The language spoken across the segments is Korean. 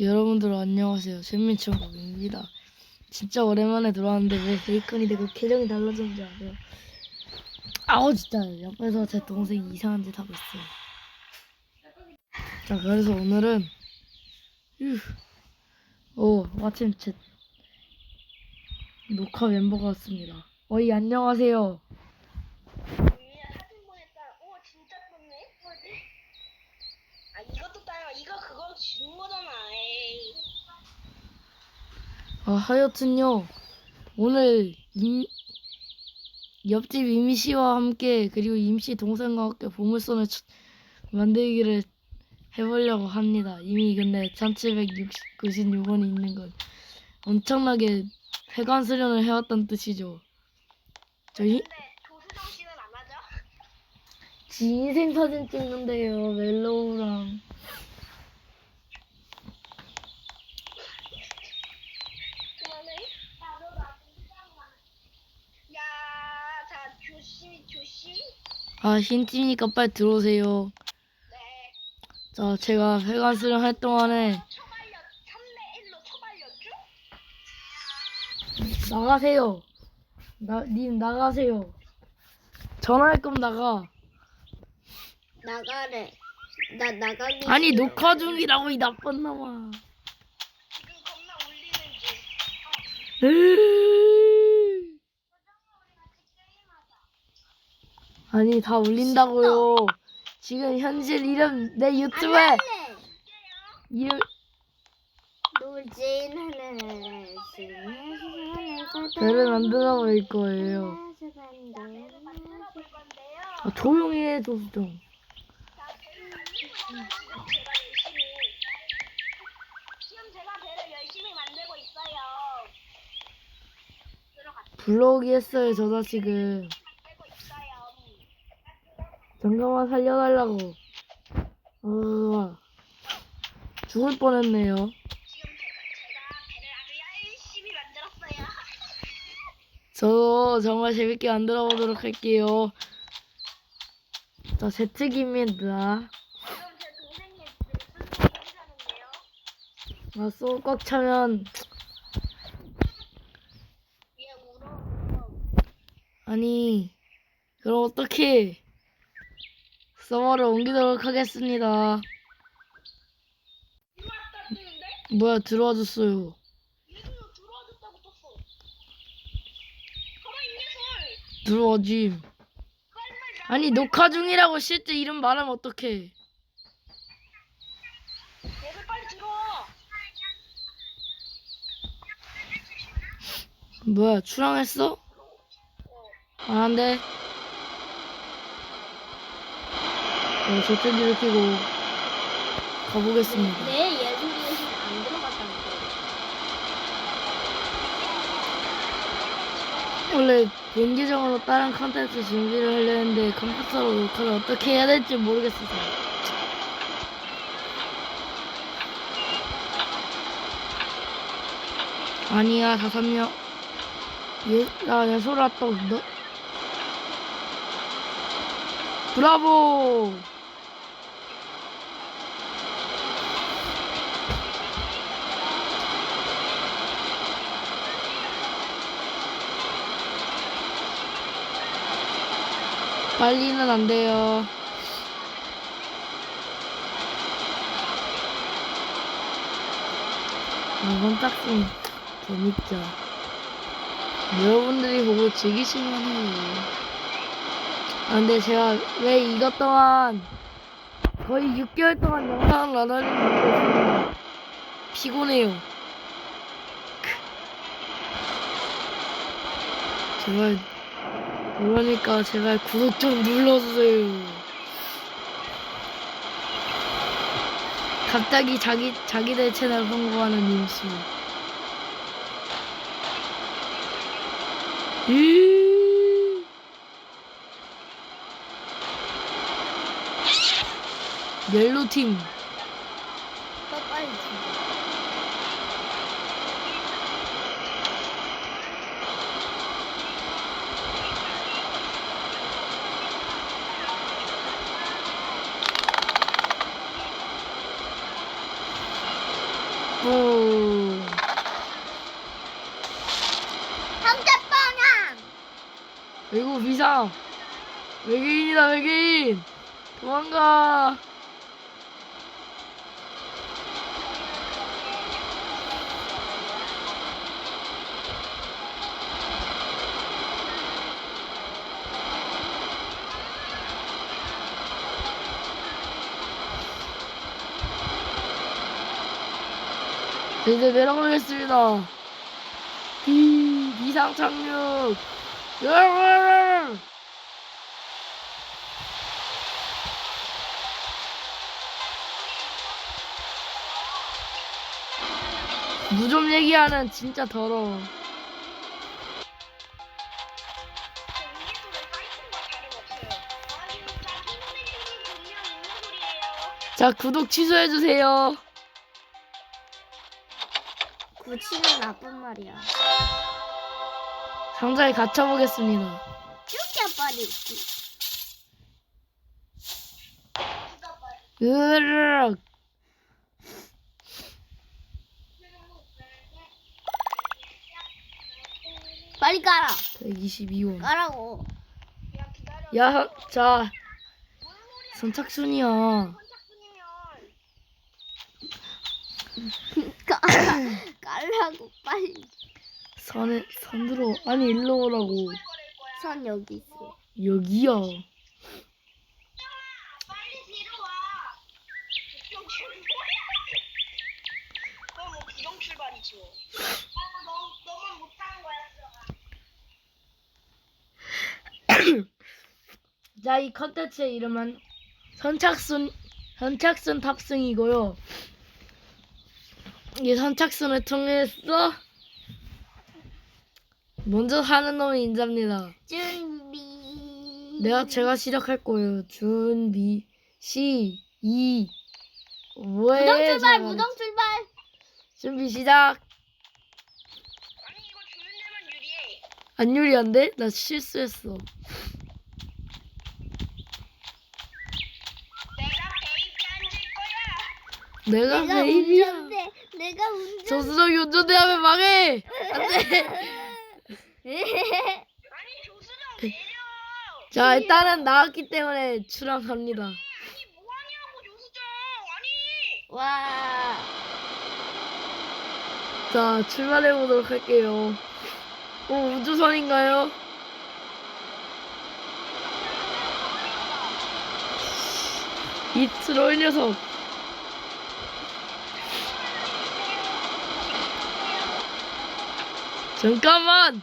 여러분들 안녕하세요. 잼민천국입니다. 진짜 오랜만에 들어왔는데 왜 베이컨이 되고 계정이 달라졌는지 아세요? 아우 진짜 옆에서 제 동생이 이상한 짓 하고 있어요. 자 그래서 오늘은 휴, 오 마침 제 녹화 멤버가 왔습니다. 어이 안녕하세요. 사진 보냈다. 오 진짜 떴네. 뭐지? 아 이것도 따요. 이거 그거 주는 거잖아. 에이. 아, 하여튼요, 오늘 임, 옆집 이미 씨와 함께 그리고 임씨 동생과 함께 보물선을 쳐- 만들기를 해보려고 합니다. 이미 근데 1796원이 있는 건 엄청나게 회관 수련을 해왔다는 뜻이죠. 저희 근데 조수정 씨는 안 하죠? 지 인생 사진 찍는데요, 멜로우랑. 그만해. 나도 나 야, 자 조심히 조심. 아, 힌트니까 빨리 들어오세요. 네. 자, 제가 회관 수련 할 동안에 처발려 3대 1로 처발렸죠? 나가세요. 나, 님 나가세요. 전화할 거면 나가. 나가래. 나 나가기. 아니 녹화 중이라고 이 나쁜 놈아. 지금 겁나 울리는 중. 으으으으. 아니 다 울린다고요. 지금 현실 이름 내 유튜브에 이름 노진하는 배를 만들어 볼 거예요. 아, 조용히 해 조수정. 지금 제가 배를 열심히 만들고 있어요. 들어가. 블로그 했어요 저 자식은. 잠깐만 살려달라고. 아 죽을 뻔했네요. 저 정말 재밌게 만들어 보도록 할게요. 자, 제특입니다. 지금 제 동생이 내 손을 하는데요. 아, 쏙꽉 차면. 아니, 그럼 어떻게 서버를 옮기도록 하겠습니다. 뭐야, 들어와 줬어요. 얘도 들어와줬다고 떴어. 가만히 있네, 들어와지. 아니, 녹화 중이라고 실제 이름 말하면 어떡해. 뭐야, 출항했어? 아, 안 돼. 저 저쪽기를 켜고 가보겠습니다. 내 예술이 안 들어갔다는 원래 본 계정으로 다른 컨텐츠 준비를 하려 했는데 컴퓨터로 녹화를 어떻게 해야 될지 모르겠어서 아니야 다섯 명 얘, 야, 야, 소라 또, 너. 브라보! 빨리는 안 돼요. 아, 선착순 재밌죠. 여러분들이 보고 즐기시면 해요. 아, 근데 제가 왜 이것 동안 거의 6개월 동안 영상을 안 올린 있습니다. 피곤해요. 제발 그러니까 제발 구독 좀 눌러주세요. 갑자기 자기 자기들 채널 홍보하는 임시. 이 옐로 팀. 외계인이다 외계인. 도망가. 자, 이제 내려가겠습니다. 비, 비상 착륙. 으아! 무좀 얘기하는 진짜 더러워. 자, 구독 취소해주세요. 구치는 나쁜 말이야. 상자에 갇혀보겠습니다. 이렇게 빨리. 으르륵. 빨리 깔아. 122원. 깔라고. 야, 자, 선착순이야. 깔라고 빨리. 선에, 선으로, 아니, 일로 오라고. 선 여기 있어. 여기야. 뭐 부정 출발이죠. 아, 너 너만 못하는 거였어. 자, 이 컨텐츠의 이름은 선착순, 선착순 탑승이고요. 이 선착순을 통해서 먼저 하는 놈이 인자입니다. 준비. 내가 제가 시작할 거예요. 준비 시, 이, 왜? 무정 출발. 무정 출발. 준비 시작. 아니 이거 주는 데만 유리해. 안 유리한데? 나 실수했어. 내가 베이비 앉을 거야. 내가, 내가 베이비야. 운전대. 내가 운전. 조수석이 운전대 하면 망해. 안돼. 아니 조수정 내려. 자, 일단은 나왔기 때문에 출항합니다. 아니 뭐하냐고 조수정. 아니. 와. 자, 출발해 보도록 할게요. 오, 우주선인가요? 이 트롤 녀석. 잠깐만!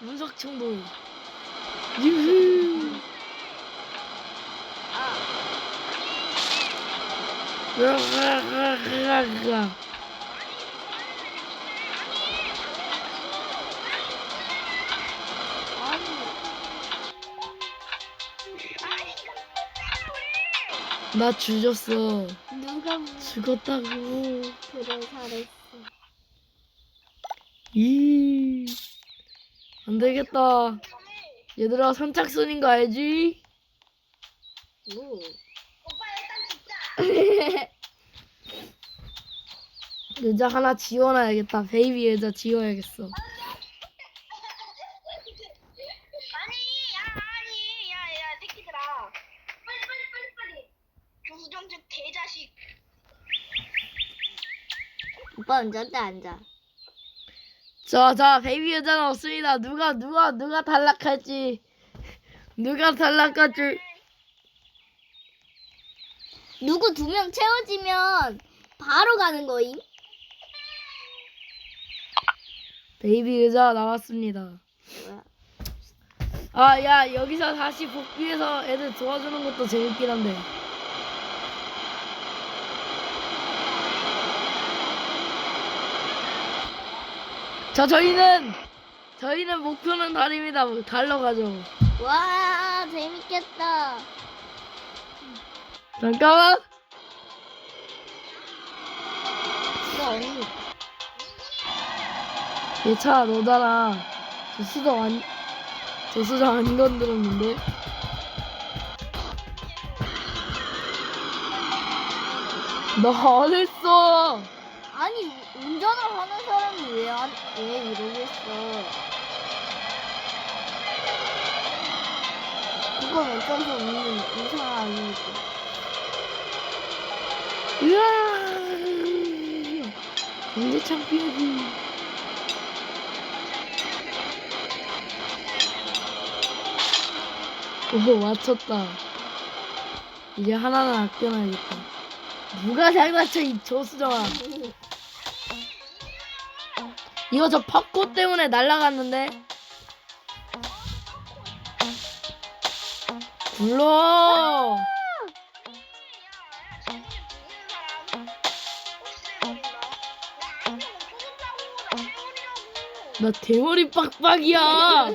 문석청도. 유후. 으아아아아아. 나 죽였어. 누가 죽었다고. 그래 잘했어. 이. 안 되겠다. 얘들아, 선착순인 거 알지? 오. 오빠 일단 진짜. 의자 하나 지워놔야겠다. 베이비 의자 지워야겠어. 아니 야 아니 야야 새끼들아. 빨리 빨리 빨리 빨리. 조수정 저 개자식. 오빠 운전대 앉아. 자, 자, 베이비 의자는 없습니다. 누가, 누가, 누가 탈락할지. 누가 탈락할지. 누구 두 명 채워지면 바로 가는 거임? 베이비 의자 나왔습니다. 뭐야? 아, 야, 여기서 다시 복귀해서 애들 도와주는 것도 재밌긴 한데. 자, 저희는, 저희는 목표는 달입니다. 달러 가죠. 와 재밌겠다. 잠깐만. 이거 언니. 얘차 너잖아. 저 수정 안, 저 수정 안 건드렸는데. 나안 했어. 아니 운전을 하는 사람이 왜, 안, 왜 이러고 있어? 그건 어쩔 수 없는 이상하니까. 으아! 경제 창피하기. 오, 맞췄다. 이제 하나는 아껴놔야겠다. 누가 장난쳐, 이 조수정아. 이거 저 팝꽃 때문에 날라갔는데? 불러! 나 대머리 빡빡이야! 아,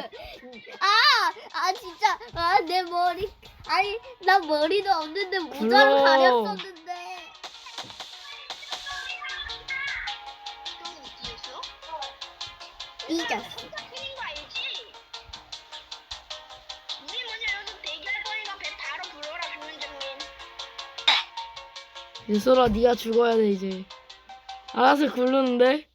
아 진짜, 아 내 머리, 아니 나 머리도 없는데 모자를 불러. 가렸었는데. 조은정님. 유솔아, 네가 죽어야 돼, 이제. 알아서 굴르는데?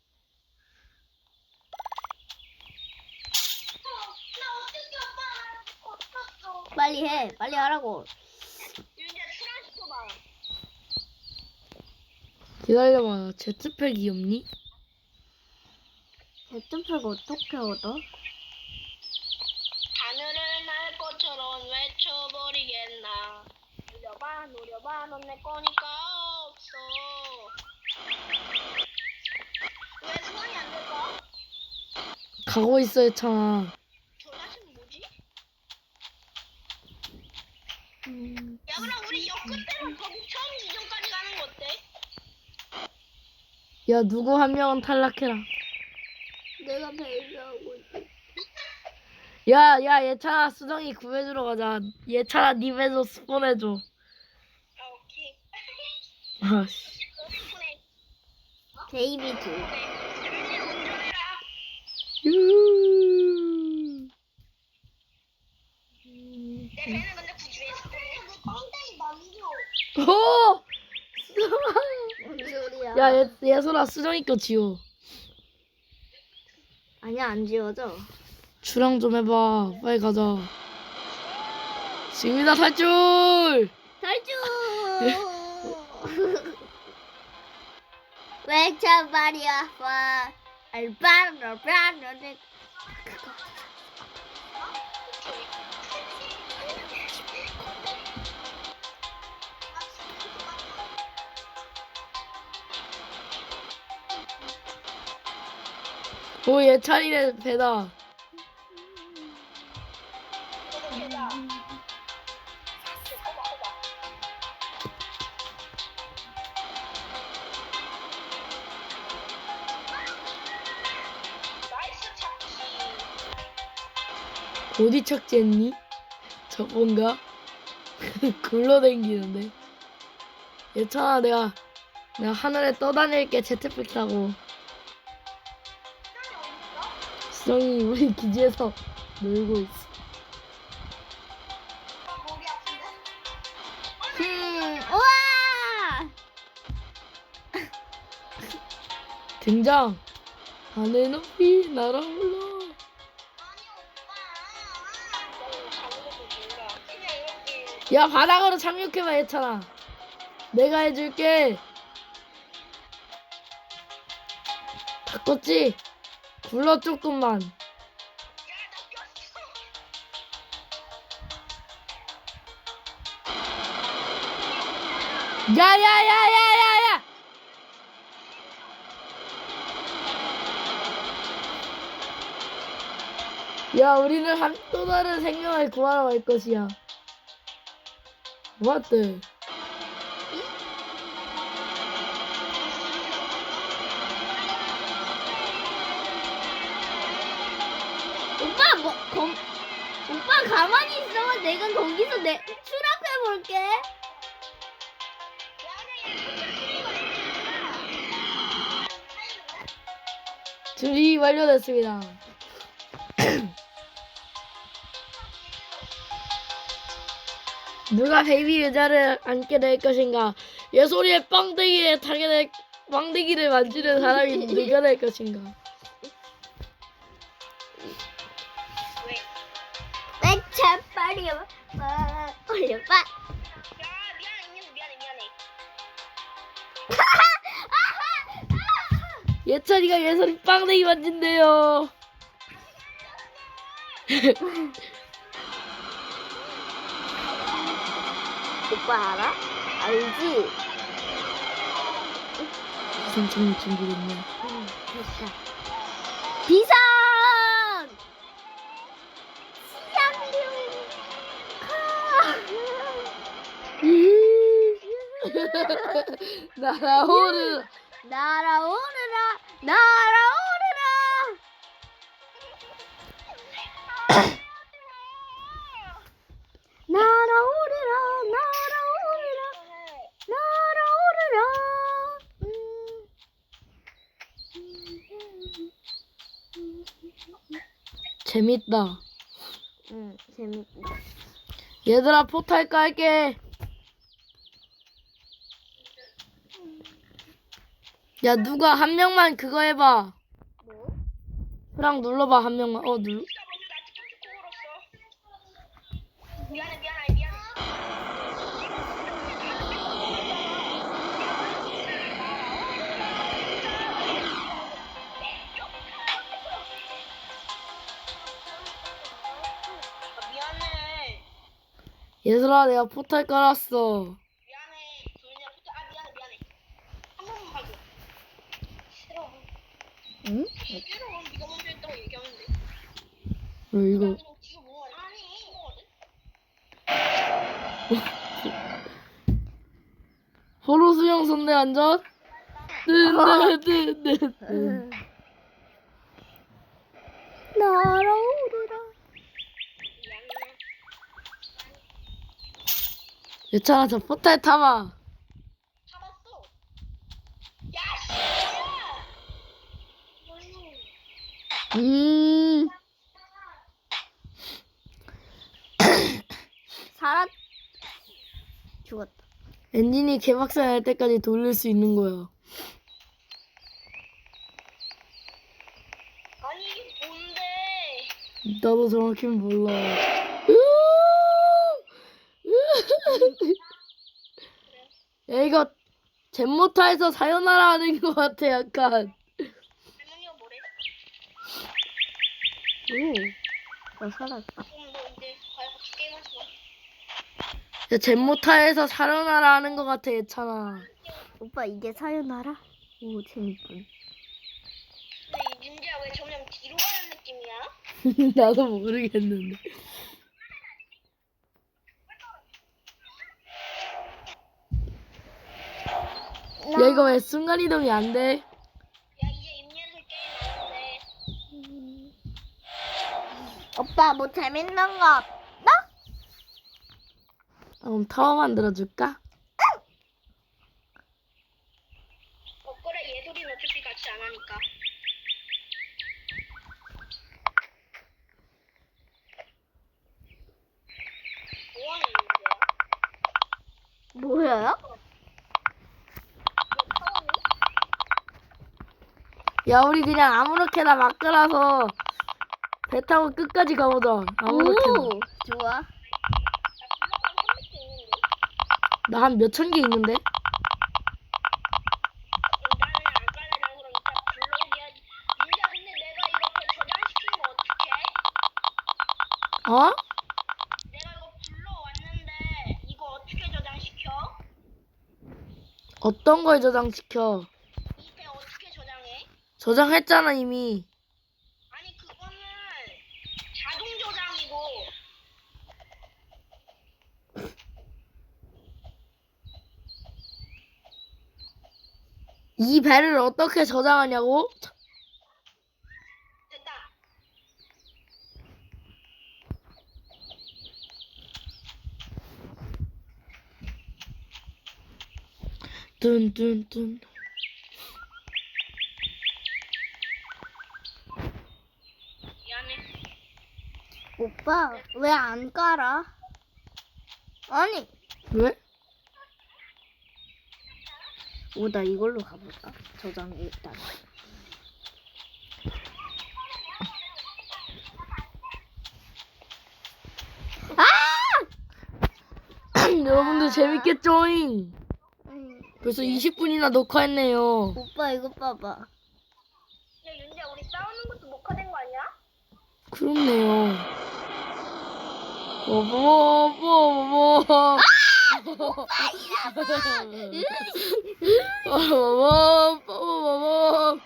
빨리 해, 빨리 하라고. 기다려봐, 제트팩이 없니? 대점팩 어떻게 얻어? 하늘을 날 것처럼 외쳐버리겠나. 노려봐, 노려봐, 넌 내 거니까 없어. 왜 소환이 안 될까? 가고 있어, 했잖아. 저 자식은 뭐지? 음, 야, 그럼 우리 역 끝대로 거기 처음 지점까지 가는 거 어때? 야, 누구 한 명은 탈락해라. 내가 배려하고 있어. 야, 야, 얘차나 수정이 구해주러 가자. 얘차나 니 배도 스폰해줘. 아, 오케이. 아씨. 덕분에 데이비드. 준이 운전해라. 유후. 내 배는 근데 굳이 왜 스폰해? 엉덩이 남겨. 오! 수정아. 뭔 소리야? 야, 얘, 얘소라 수정이 거 지워. 아니야 안 지워져. 주랑 좀 해봐. 빨리 가자. 지금이다 탈출! 탈출. 왜참 말이야 와 알바로 브라 오, 얘 차리네, 배다. 어디 착지했니? 저건가? 굴러댕기는데. 얘차나 내가 내가 하늘에 떠다닐게 제트팩 타고. 수정이 우리 기지에서 놀고 있어. 음 우와 등장. 하늘 높이 날아올라. 야 바닥으로 착륙해봐 얘차나. 내가 해줄게. 바꿨지? 굴러 조금만. 야야야야야야! 야, 우리는 한 또 다른 생명을 구하러 갈 것이야. 맞대. 오빠 가만히 있어 내가 거기서 내 추락해 볼게 준비 완료됐습니다. 누가 베이비 의자를 앉게 될 것인가? 예솔이의 빵댕이에 타게 될 빵대기를 만지는 사람이 누가 될 것인가? 올려봐. 야 미안해 미안해 미안해 미안해. 예찬이가 예선이 빵대기 만진대요. 오빠 알아? 알지? 선생님 준비됐네. 응, 됐다. 비상! 날아오르. 날아오르라, 날아오르라. 날아오르라, 날아오르라, 날아오르라. 재밌다. 응, 재밌다. 얘들아 포탈 깔게. 야 누가 한 명만 그거 해봐. 뭐? 프랑 눌러봐 한 명만. 어 눌. 진짜 먼저 나 찍고 걸었어. 미안해 미안해 미안해. 아, 미안해. 얘들아 내가 포탈 깔았어. 미안해. 조인이야 부탁. 아 미안해 미안해. 한 번만 봐줘. 싫어. 응? 싫어. 네가 먼저 했다고 얘기하면 돼. 왜 이거? 지금 뭐 아니. 서로 수영 선대 안전. 뜬뜬뜬뜬. 날아오르라. 미안해. 예찬아 저 포탈 타봐. 잡았어. 야, 씨. 음. 살았. 죽었다. 엔진이 개박살 날 때까지 돌릴 수 있는 거야. 아니 이게 뭔데? 나도 정확히 몰라. 야 이거 젠모타에서 사요나라 하는 것 같아 약간. 할머니가 뭐래? 오. 나 살았다. 그럼 너 이제 가야 같이 게임하지 마. 야 젠모타에서 사요나라 하는 것 같아 예찬아. 오빠 이게 사요나라? 오 재밌군. 근데 이 윤지야 왜 점점 뒤로 가는 느낌이야? 나도 모르겠는데. 야 이거 왜 순간 이동이 안 돼? 야 이제 임예술 게임 안 돼. 오빠 뭐 재밌는 거? 그럼 타워 만들어 줄까? 어 그래 예술이는 어차피 같이 안 하니까. 뭐 하는 거야? 뭐예요? 너 타워니? 야 우리 그냥 아무렇게나 막 끌어서 배 타고 끝까지 가보자. 아무렇게나. 오 좋아. 나 블록은 300개 있는데. 나 한 몇 천 개 있는데? 어? 내가 이거 불러왔는데 이거 어떻게 저장시켜? 어떤 걸 저장시켜? 이배 어떻게 저장해? 저장했잖아 이미. 아니 그거는 자동 저장이고 이 배를 어떻게 저장하냐고? 됐다. 뚠뚠뚠. 미안해. 오빠 왜 안 깔아? 아니 왜? 오, 나 이걸로 가볼까? 저장 일단. 아! 여러분들 재밌겠죠잉? 음, 벌써 20분이나 녹화했네요. 오빠 이거 봐봐. 야 윤지야 우리 싸우는 것도 녹화된 거 아니야? 그렇네요. 뽀뽀뽀뽀 뽀. 뽀뽀뽀뽀뽀.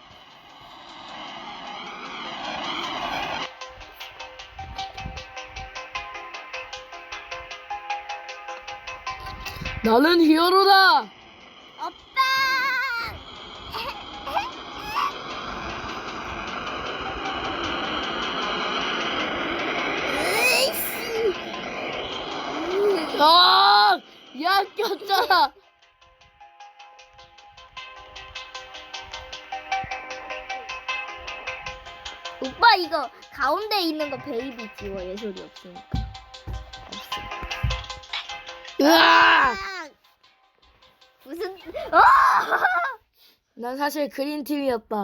나는 히어로다. 야 꼈잖아. 오빠 이거 가운데 있는 거 베이비 지워 예솔이 없으니까. 으아! 무슨 어! 난 사실 그린 팀이었다.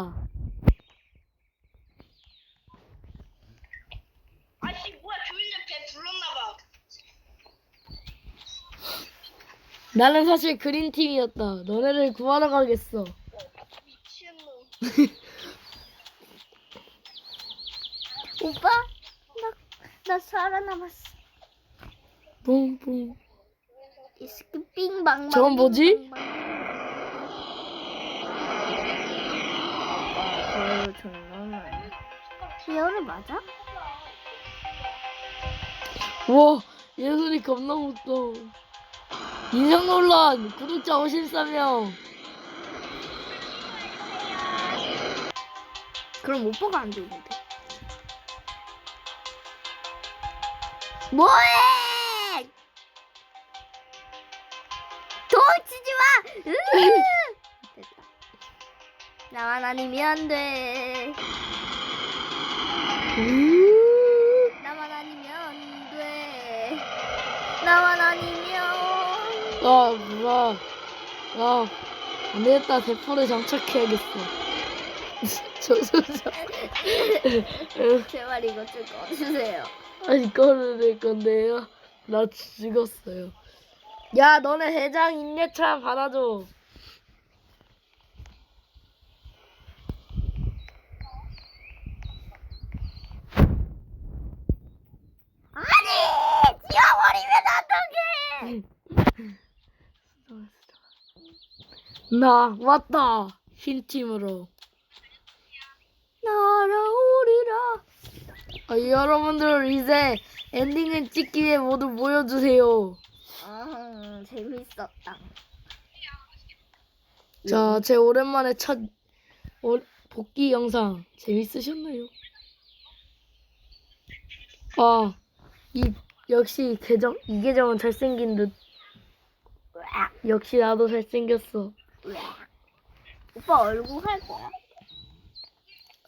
아씨 뭐야 조윤재 배 불렀나봐 나는 사실 그린 팀이었다. 너네를 구하러 가겠어. 미친놈 오빠 나, 나 살아남았어. 뿡뿡. 이스키 빙방. 저건 뭐지? 아유 정말. 히어로 맞아? 와, 예술이 겁나 무서워. 인상 논란 구독자 53명. 그럼 오빠가 안 되는데. 뭐해? 도치지 마. 나만 아니면 안 돼. 나만 아니면 안 돼. 나만. 아, 뭐야. 아, 안 되겠다. 대포를 장착해야겠어. 저소자. 제발 이거 좀 꺼주세요. 아니, 꺼내낼 건데요. 나 죽었어요. 야, 너네 회장 인내차 받아줘. 아니! 지워버리면 어떡해! 나 왔다. 흰 팀으로. 날아오리라. 아, 여러분들 이제 엔딩을 찍기 위해 모두 모여주세요. 아, 재밌었다. 자, 제 오랜만에 첫 오- 복귀 영상 재밌으셨나요? 아, 이 역시 계정 이 계정은 잘생긴 듯. 역시 나도 잘생겼어. 오빠 얼굴 할 거야?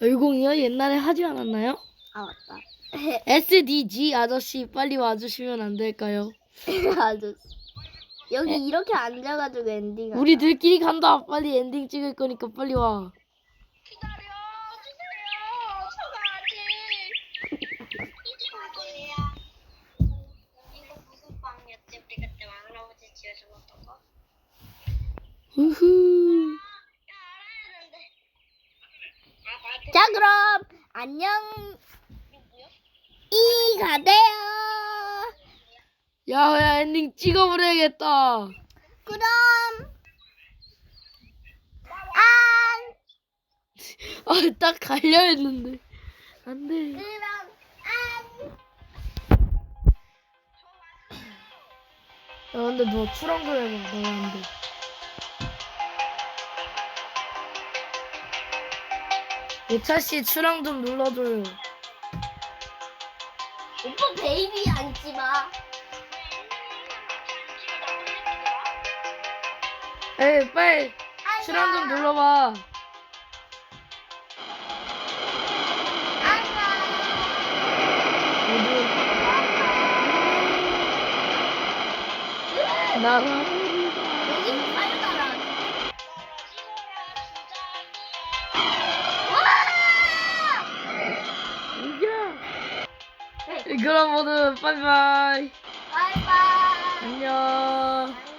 얼공이요? 옛날에 하지 않았나요? 아, 맞다. SDG 아저씨 빨리 와주시면 안 될까요? 아주. 여기 이렇게 앉아가지고 엔딩. 우리 들끼리 간다. 빨리 엔딩 찍을 거니까 빨리 와. 우후. 자, 그럼 안녕. 이가 돼요. 야, 야 엔딩 찍어버려야겠다. 그럼 안. 아, 딱 갈려 했는데. 안 돼. 그럼 안. 야, 근데 너 출연 좀 해봐. 너가 안 돼. 예차씨 출연 좀 눌러줘요. 오빠 베이비 앉지 마. 에이, 빨리 출연 좀 눌러봐. 모두 나가. 그럼 모두 빠이빠이. 바이바이. 안녕.